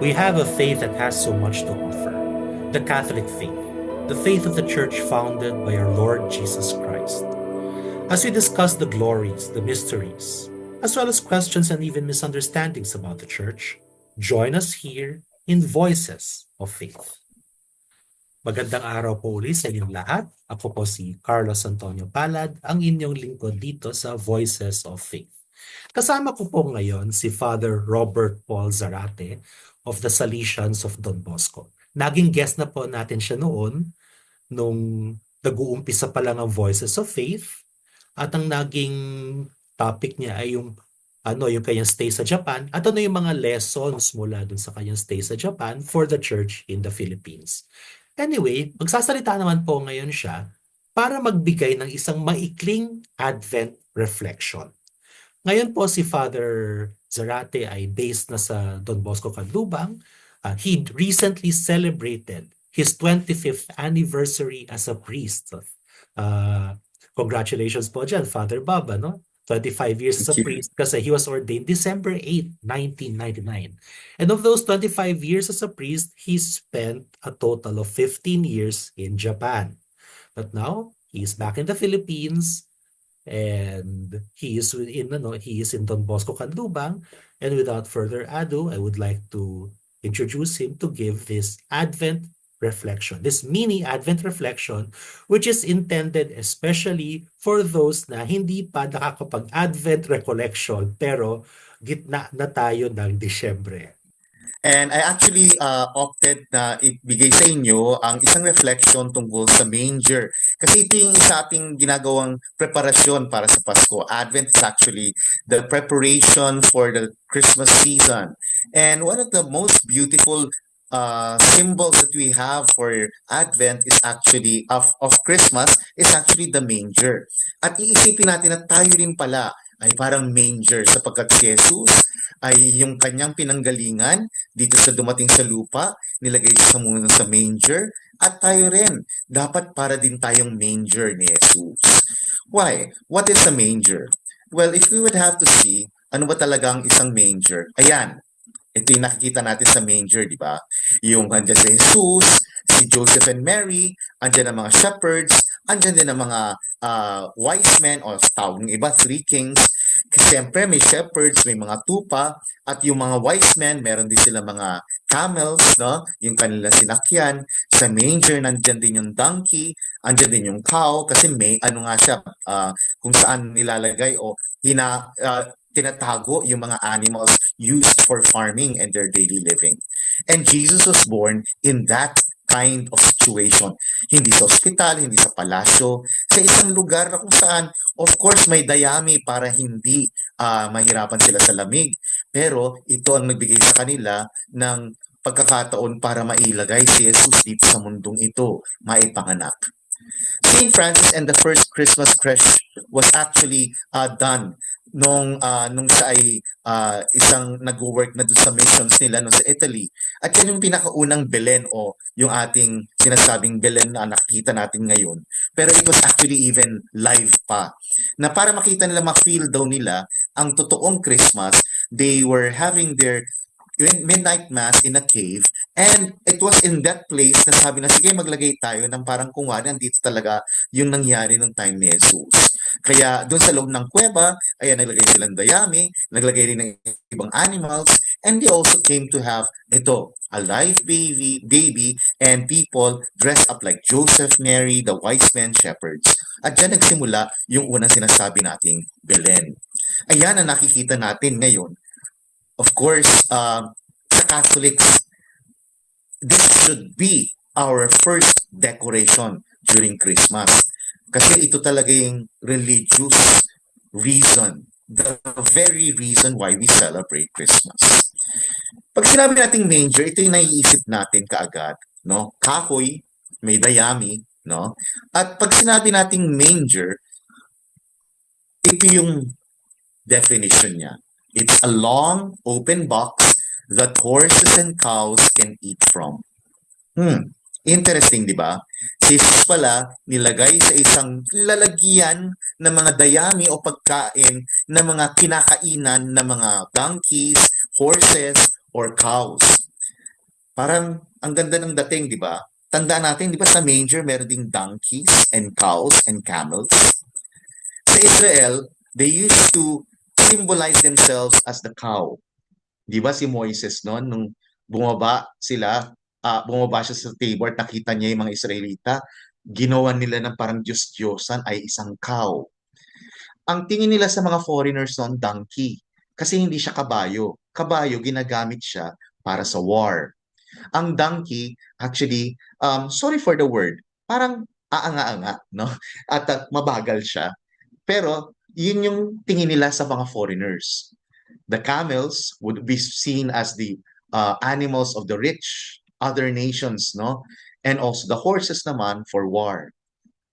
We have a faith that has so much to offer. The Catholic faith, the faith of the church founded by our Lord Jesus Christ. As we discuss the glories, the mysteries, as well as questions and even misunderstandings about the church, join us here in Voices of Faith. Magandang araw po uli sa inyong lahat. Ako po si Carlos Antonio Palad, ang inyong lingkod dito sa Voices of Faith. Kasama ko po ngayon si Father Robert Paul Zarate of the Salesians of Don Bosco. Naging guest na po natin siya noon nung nag-uumpisa pa lang ang Voices of Faith at ang naging topic niya ay yung ano yung kanyang stay sa Japan at ano yung mga lessons mula dun sa kanyang stay sa Japan for the church in the Philippines. Anyway, magsasalita naman po ngayon siya para magbigay ng isang maikling Advent reflection. Ngayon po si Father Zarate ay based na sa Don Bosco Canlubang. Uh, he recently celebrated his 25th anniversary as a priest. Uh, congratulations po dyan, Father Bob, no? 25 years as a priest kasi he was ordained December 8, 1999. And of those 25 years as a priest, he spent a total of 15 years in Japan. But now, he's back in the Philippines and he is in ano, he is in Don Bosco Canlubang and without further ado, I would like to introduce him to give this Advent reflection, this mini Advent reflection, which is intended especially for those na hindi pa nakakapag-Advent recollection pero gitna na tayo ng Disyembre. And I actually uh, opted na ibigay sa inyo ang isang reflection tungkol sa manger. Kasi ito yung isa ating ginagawang preparasyon para sa Pasko. Advent is actually the preparation for the Christmas season. And one of the most beautiful uh, symbols that we have for Advent is actually of of Christmas is actually the manger. At iisipin natin na tayo rin pala ay parang manger sapagkat si Jesus ay yung kanyang pinanggalingan dito sa dumating sa lupa, nilagay siya sa muna sa manger, at tayo rin, dapat para din tayong manger ni Jesus. Why? What is a manger? Well, if we would have to see, ano ba talagang isang manger? Ayan, ito yung nakikita natin sa manger, di ba? Yung andyan si Jesus, si Joseph and Mary, andyan ang mga shepherds, andyan din ang mga uh, wise men o tawag ng iba, three kings. Siyempre may shepherds, may mga tupa, at yung mga wise men, meron din sila mga camels, no? yung kanila sinakyan. Sa manger, nandyan din yung donkey, andyan din yung cow, kasi may ano nga siya, uh, kung saan nilalagay o hina, uh, tinatago yung mga animals used for farming and their daily living. And Jesus was born in that kind of situation. Hindi sa ospital, hindi sa palasyo, sa isang lugar na kung saan, of course, may dayami para hindi uh, mahirapan sila sa lamig. Pero ito ang nagbigay sa kanila ng pagkakataon para mailagay si Jesus dito sa mundong ito, maipanganak. St. Francis and the first Christmas creche was actually uh, done nung uh, nung siya ay uh, isang nag-work na doon sa missions nila no sa Italy. At yan yung pinakaunang Belen o yung ating sinasabing Belen na nakikita natin ngayon. Pero it was actually even live pa. Na para makita nila, ma-feel daw nila ang totoong Christmas, they were having their midnight mass in a cave and it was in that place na sabi na sige maglagay tayo ng parang kung wala dito talaga yung nangyari nung time ni Jesus. Kaya doon sa loob ng kuweba, ayan naglagay silang dayami, naglagay rin ng ibang animals and they also came to have ito, a live baby, baby and people dressed up like Joseph, Mary, the wise men, shepherds. At dyan nagsimula yung unang sinasabi nating Belen. Ayan ang nakikita natin ngayon of course, uh, sa Catholics, this should be our first decoration during Christmas. Kasi ito talaga yung religious reason, the very reason why we celebrate Christmas. Pag sinabi nating manger, ito yung naiisip natin kaagad, no? Kahoy, may dayami, no? At pag sinabi nating manger, ito yung definition niya. It's a long, open box that horses and cows can eat from. Hmm. Interesting, di ba? Si Jesus pala nilagay sa isang lalagyan ng mga dayami o pagkain ng mga kinakainan ng mga donkeys, horses, or cows. Parang ang ganda ng dating, di ba? Tandaan natin, di ba sa manger meron ding donkeys and cows and camels? Sa Israel, they used to symbolize themselves as the cow. Di ba si Moises noon, nung bumaba sila, ah, bumaba siya sa table at nakita niya yung mga Israelita, ginawa nila ng parang Diyos-Diyosan ay isang cow. Ang tingin nila sa mga foreigners noon, donkey. Kasi hindi siya kabayo. Kabayo, ginagamit siya para sa war. Ang donkey, actually, um, sorry for the word, parang aanga-anga, no? At uh, mabagal siya. Pero, yun yung tingin nila sa mga foreigners. The camels would be seen as the uh, animals of the rich, other nations, no? And also the horses naman for war.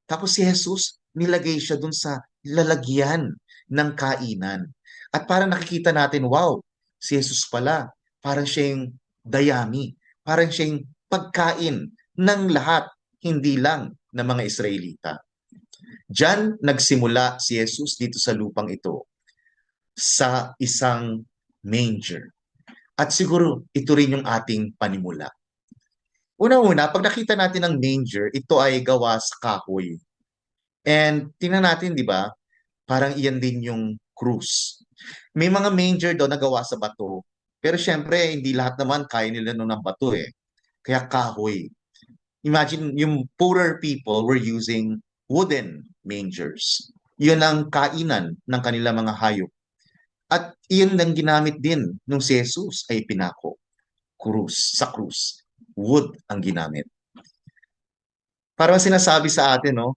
Tapos si Jesus, nilagay siya dun sa lalagyan ng kainan. At parang nakikita natin, wow, si Jesus pala, parang siya yung dayami, parang siya yung pagkain ng lahat, hindi lang ng mga Israelita. Diyan nagsimula si Jesus dito sa lupang ito sa isang manger. At siguro ito rin yung ating panimula. Una-una, pag nakita natin ang manger, ito ay gawa sa kahoy. And tingnan natin, di ba? Parang iyan din yung krus. May mga manger daw na gawa sa bato. Pero syempre, hindi lahat naman kaya nila nun ng bato eh. Kaya kahoy. Imagine, yung poorer people were using wooden mangers. Yun ang kainan ng kanilang mga hayop. At iyon ang ginamit din nung si Jesus ay pinako. Krus, sa krus. Wood ang ginamit. Parang sinasabi sa atin, no?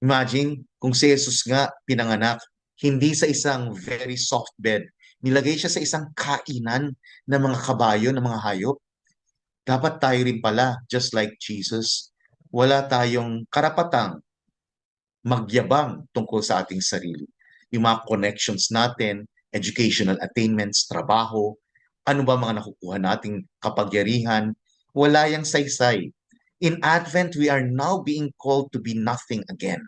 Imagine kung si Jesus nga pinanganak, hindi sa isang very soft bed. Nilagay siya sa isang kainan ng mga kabayo, ng mga hayop. Dapat tayo rin pala, just like Jesus, wala tayong karapatang magyabang tungkol sa ating sarili. Yung mga connections natin, educational attainments, trabaho, ano ba mga nakukuha nating kapagyarihan, wala yang saysay. In Advent, we are now being called to be nothing again.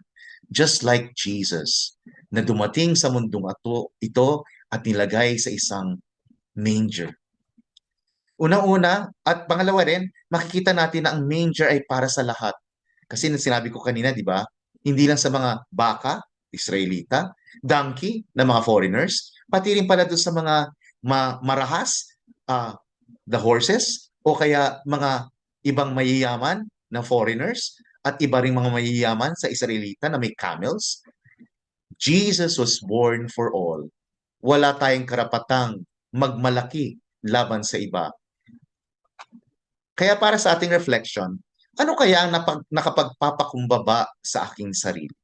Just like Jesus, na dumating sa mundong ato, ito at nilagay sa isang manger. Unang-una, at pangalawa rin, makikita natin na ang manger ay para sa lahat. Kasi sinabi ko kanina, di ba? Hindi lang sa mga baka, Israelita, donkey na mga foreigners, pati rin pala doon sa mga ma marahas, uh, the horses, o kaya mga ibang mayayaman na foreigners, at iba ring mga mayayaman sa Israelita na may camels. Jesus was born for all. Wala tayong karapatang magmalaki laban sa iba. Kaya para sa ating reflection, ano kaya ang napag, nakapagpapakumbaba sa aking sarili?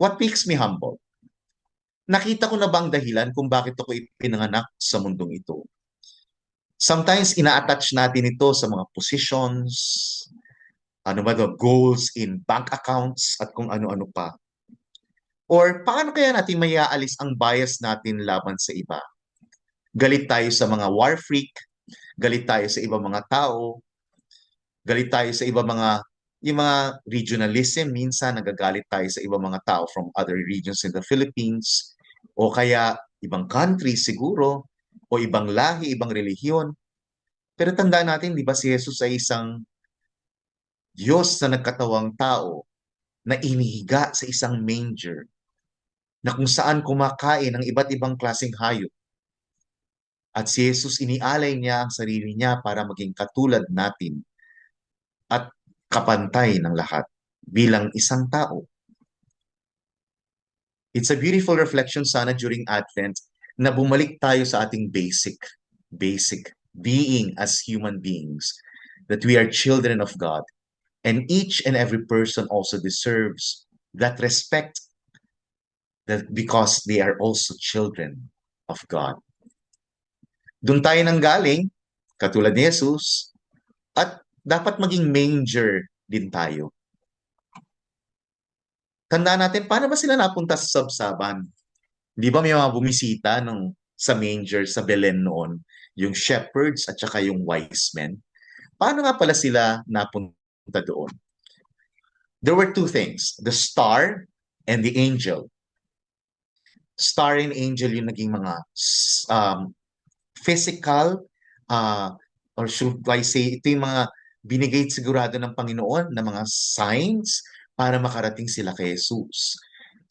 What makes me humble? Nakita ko na ba ang dahilan kung bakit ako ipinanganak sa mundong ito? Sometimes ina-attach natin ito sa mga positions, ano ba the goals in bank accounts at kung ano-ano pa. Or paano kaya natin mayaalis ang bias natin laban sa iba? Galit tayo sa mga war freak, galit tayo sa ibang mga tao, galit tayo sa ibang mga yung mga regionalism, minsan nagagalit tayo sa ibang mga tao from other regions in the Philippines, o kaya ibang countries siguro, o ibang lahi, ibang relihiyon. Pero tandaan natin, di ba si Jesus ay isang Diyos na nagkatawang tao na inihiga sa isang manger na kung saan kumakain ng iba't ibang klaseng hayop. At si Jesus inialay niya ang sarili niya para maging katulad natin at kapantay ng lahat bilang isang tao. It's a beautiful reflection sana during Advent na bumalik tayo sa ating basic, basic being as human beings, that we are children of God. And each and every person also deserves that respect that because they are also children of God. Doon tayo nang galing, katulad ni Jesus, at dapat maging manger din tayo. Tandaan natin, paano ba sila napunta sa sabsaban? Di ba may mga bumisita nung sa manger sa Belen noon, yung shepherds at saka yung wise men? Paano nga pala sila napunta doon? There were two things, the star and the angel. Star and angel yung naging mga um, physical uh, or should I say, ito yung mga binigay sigurado ng Panginoon na mga signs para makarating sila kay Jesus.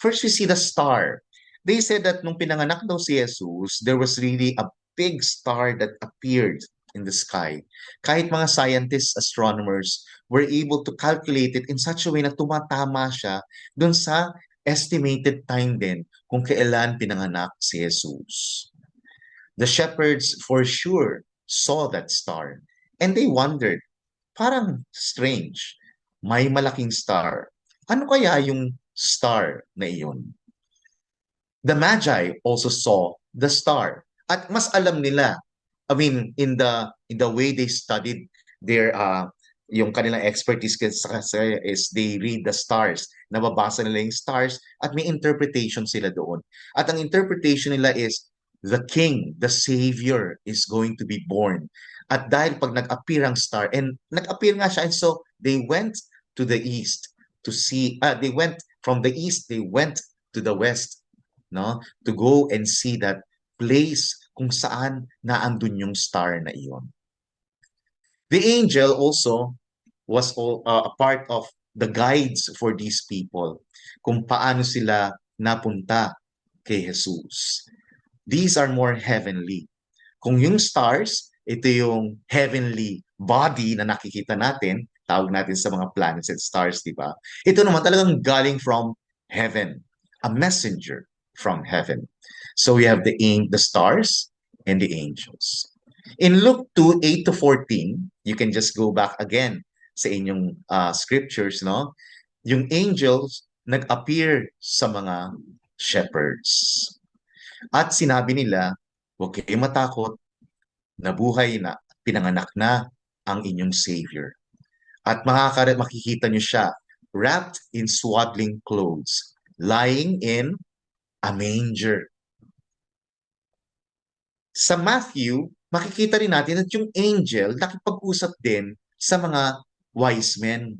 First, we see the star. They said that nung pinanganak daw si Jesus, there was really a big star that appeared in the sky. Kahit mga scientists, astronomers, were able to calculate it in such a way na tumatama siya dun sa estimated time din kung kailan pinanganak si Jesus. The shepherds for sure saw that star and they wondered, parang strange, may malaking star. Ano kaya yung star na iyon? The Magi also saw the star at mas alam nila I mean in the in the way they studied their uh yung kanilang expertise kasi is they read the stars. Nababasa nila yung stars at may interpretation sila doon. At ang interpretation nila is the king, the savior is going to be born. At dahil pag nag-appear ang star, and nag-appear nga siya, and so they went to the east to see, uh, they went from the east, they went to the west, no? To go and see that place kung saan naandun yung star na iyon. The angel also was all, uh, a part of the guides for these people kung paano sila napunta kay Jesus. These are more heavenly. Kung yung stars, ito yung heavenly body na nakikita natin, tawag natin sa mga planets and stars, di ba? Ito naman talagang galing from heaven, a messenger from heaven. So we have the the stars and the angels. In Luke 2, 8 to 14, you can just go back again sa inyong uh, scriptures, no? Yung angels nag-appear sa mga shepherds. At sinabi nila, huwag kayong matakot, nabuhay na, pinanganak na ang inyong Savior. At makakarat makikita niyo siya wrapped in swaddling clothes, lying in a manger. Sa Matthew, makikita rin natin at yung angel nakipag-usap din sa mga wise men.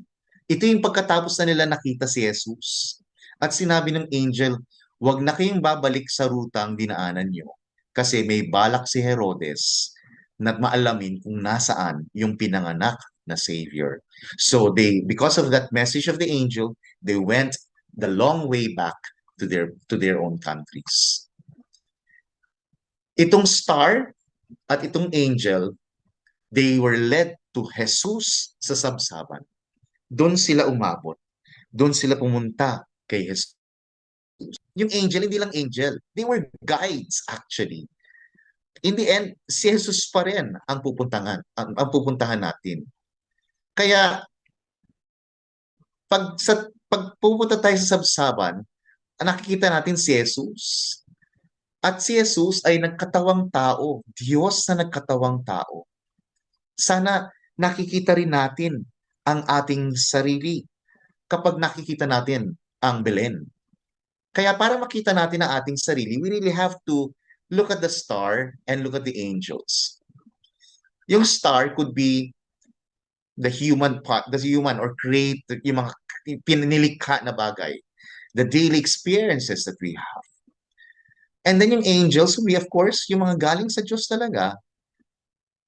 Ito yung pagkatapos na nila nakita si Jesus. At sinabi ng angel, huwag na kayong babalik sa rutang dinaanan nyo kasi may balak si Herodes na maalamin kung nasaan yung pinanganak na Savior. So they, because of that message of the angel, they went the long way back to their to their own countries. Itong star at itong angel, they were led to Jesus sa sabsaban. Doon sila umabot. Doon sila pumunta kay Jesus. Yung angel, hindi lang angel. They were guides actually. In the end, si Jesus pa rin ang pupuntahan, ang, ang pupuntahan natin. Kaya pag sa pag pupunta tayo sa sabsaban, nakikita natin si Jesus. At si Jesus ay nagkatawang tao, Diyos na nagkatawang tao. Sana nakikita rin natin ang ating sarili kapag nakikita natin ang Belen. Kaya para makita natin ang ating sarili, we really have to look at the star and look at the angels. Yung star could be the human part, the human or create yung mga pinilikha na bagay, the daily experiences that we have. And then yung angels be, of course, yung mga galing sa Diyos talaga.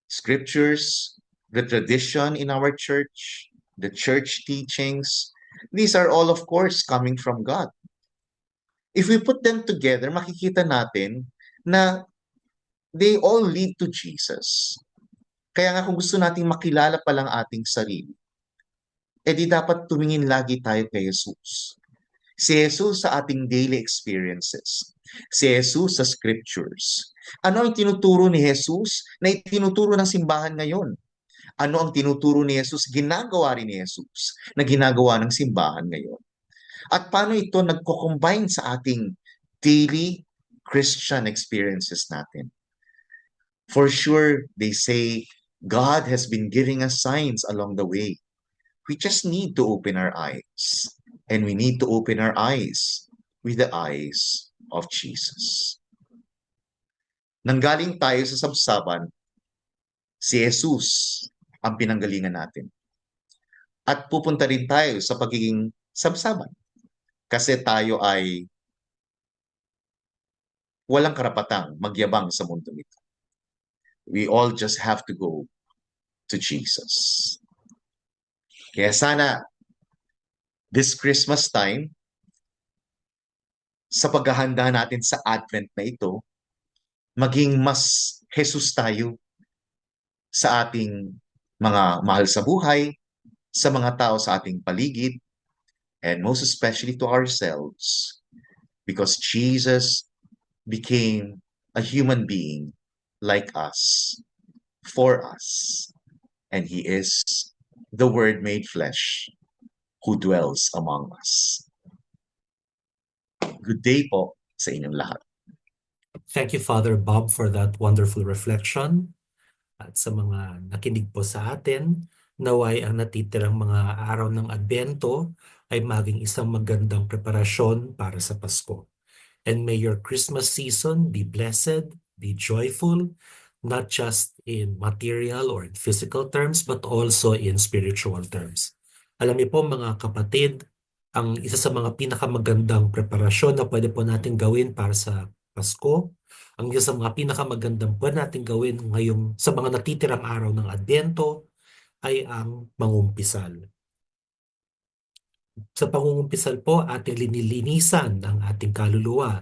Scriptures, the tradition in our church, the church teachings, these are all, of course, coming from God. If we put them together, makikita natin na they all lead to Jesus. Kaya nga kung gusto nating makilala pa lang ating sarili, edi dapat tumingin lagi tayo kay Jesus. Si Jesus sa ating daily experiences. Si Jesus sa scriptures. Ano ang tinuturo ni Jesus na itinuturo ng simbahan ngayon? Ano ang tinuturo ni Jesus, ginagawa rin ni Jesus na ginagawa ng simbahan ngayon? At paano ito nagko-combine sa ating daily Christian experiences natin? For sure, they say, God has been giving us signs along the way. We just need to open our eyes. And we need to open our eyes with the eyes of Jesus. Nanggaling tayo sa sabsaban, si Jesus ang pinanggalingan natin. At pupunta rin tayo sa pagiging sabsaban. Kasi tayo ay walang karapatang magyabang sa mundo ito. We all just have to go to Jesus. Kaya sana this Christmas time, sa paghahanda natin sa Advent na ito, maging mas Jesus tayo sa ating mga mahal sa buhay, sa mga tao sa ating paligid, and most especially to ourselves. Because Jesus became a human being like us, for us, and He is the Word made flesh who dwells among us. Good day po sa inyong lahat. Thank you, Father Bob, for that wonderful reflection. At sa mga nakinig po sa atin, naway ang natitirang mga araw ng Adbento ay maging isang magandang preparasyon para sa Pasko. And may your Christmas season be blessed, be joyful, not just in material or in physical terms, but also in spiritual terms. Alam niyo po mga kapatid, ang isa sa mga pinakamagandang preparasyon na pwede po natin gawin para sa Pasko, ang isa sa mga pinakamagandang pwede natin gawin ngayong sa mga natitirang araw ng Adbento ay ang mangumpisal. Sa pangungumpisal po, ating linilinisan ang ating kaluluwa,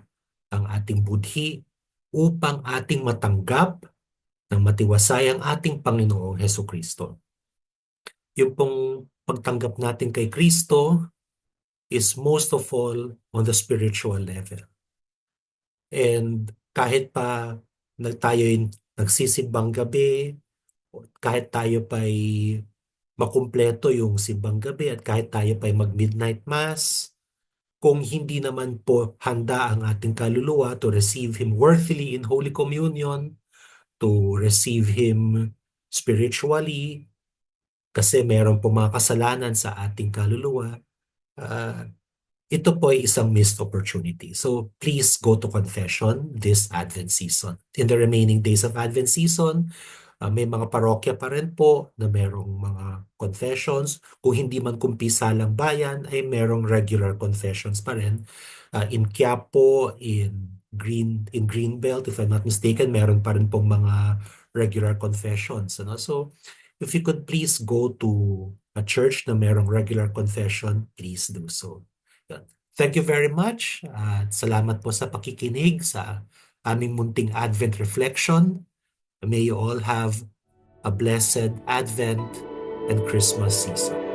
ang ating budhi, upang ating matanggap ng matiwasay ang ating Panginoong Heso Kristo. Yung pong pagtanggap natin kay Kristo is most of all on the spiritual level. And kahit pa na tayo nagsisimbang gabi, kahit tayo pa'y makumpleto yung simbang gabi at kahit tayo pa'y mag-midnight mass, kung hindi naman po handa ang ating kaluluwa to receive Him worthily in Holy Communion, to receive Him spiritually, kasi meron po mga kasalanan sa ating kaluluwa, uh, ito po ay isang missed opportunity. So please go to confession this Advent season. In the remaining days of Advent season, uh, may mga parokya pa rin po na merong mga confessions. Kung hindi man kumpisalang bayan, ay merong regular confessions pa rin. Uh, in Quiapo, in Green in Greenbelt, if I'm not mistaken, meron pa rin pong mga regular confessions. Ano? So, if you could please go to a church na merong regular confession, please do so. Yun. Thank you very much at salamat po sa pakikinig sa aming munting Advent reflection. May you all have a blessed Advent and Christmas season.